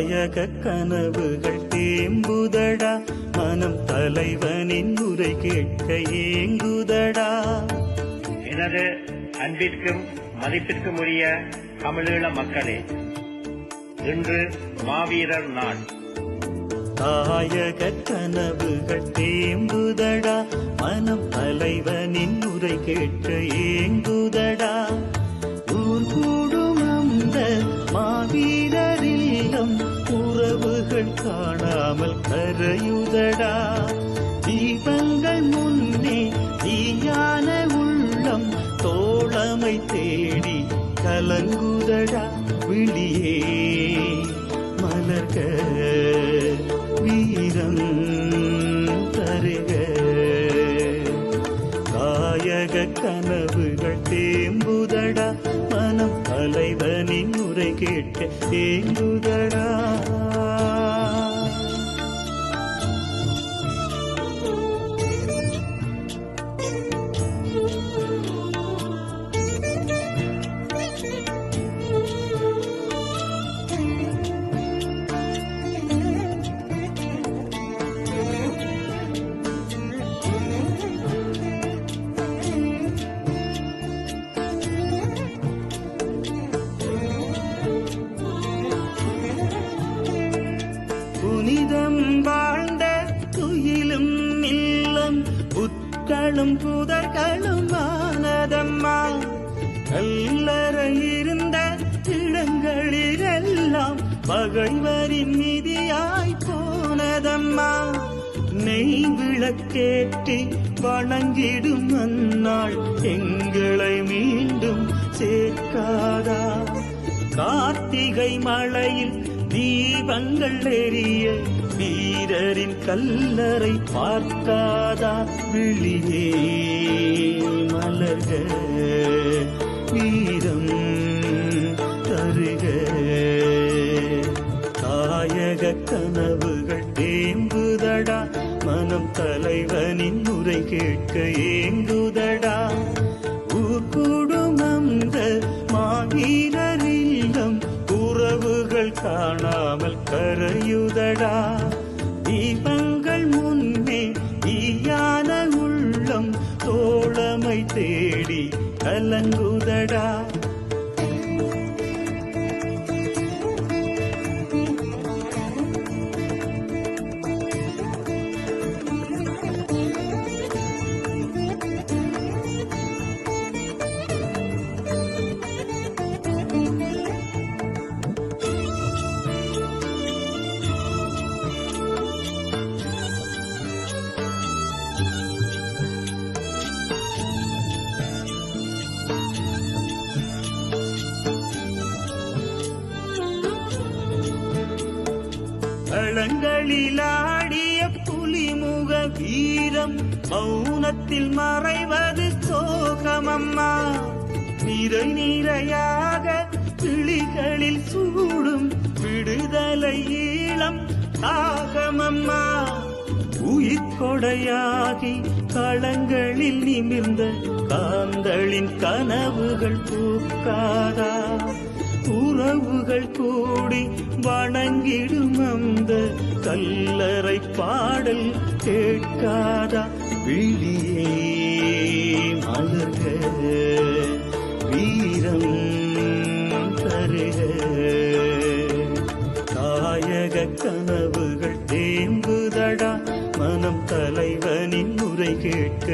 தாயக கனவுகள் தேம்புதடா. மனம் தலைவனின் உரை கேட்க ஏங்குதடா. எனது அன்பிற்கும் மதிப்பிற்கும் உரிய தமிழீழ மக்களே இன்று மாவீரர் நாள். தாயக கனவுகள் தேம்புதடா. மனம் தலைவனின் உரை கேட்க ஏங்குதடா. காணாமல் கரையுதடா. தீபங்கள் முன்னே தீயான உள்ளம் தோழமை தேடி கலங்குதடா விழியே. மலர்க வீரம் தருக. காயக கனவுகள் தேம்புதடா. மனம் தலைவனின் உரை கேட்க தேங்குதடா புட்களும் புதர்களும் ஆனதம்மா கல்லறை இருந்த இடங்களிலெல்லாம் பகைவரின் நிதியாய் போனதம்மா. நெய் விளக்கேற்றி வணங்கிடும் அந்நாள் எங்களை மீண்டும் சேர்க்காதா. கார்த்திகை மழையில் தீபங்கள் எரிய வீரரின் கல்லறை பார்க்காதா விழியே மலர்க வீரம் தருக. தாயக கனவுகள் தேம்புதடா மனம் தலைவனின் முறை கேட்க ஏங்குத உறவுகள் காணாமல் கரையுதடா. தீபங்கள் முன்னே தீயான உள்ளம் தோழமை தேடி கலங்குதடா. களங்களிலாடிய புலிமுக வீரம் மௌனத்தில் மறைவது சோகமம்மா நிறை நிறையாக கிளிகளில் சூடும் விடுதலை ஈழம் தாகமம்மா உயிர் கொடையாகி களங்களில் நிமிர்ந்த காந்தளின் கனவுகள் பூக்காதா உறவுகள் கூடி வணங்கிடும் அந்த கல்லறை பாடல் கேட்காதா? விழியே மலர்க வீரம் தருக. தாயக கனவுகள் தேம்புதடா? மனம் தலைவனின் முறை கேட்க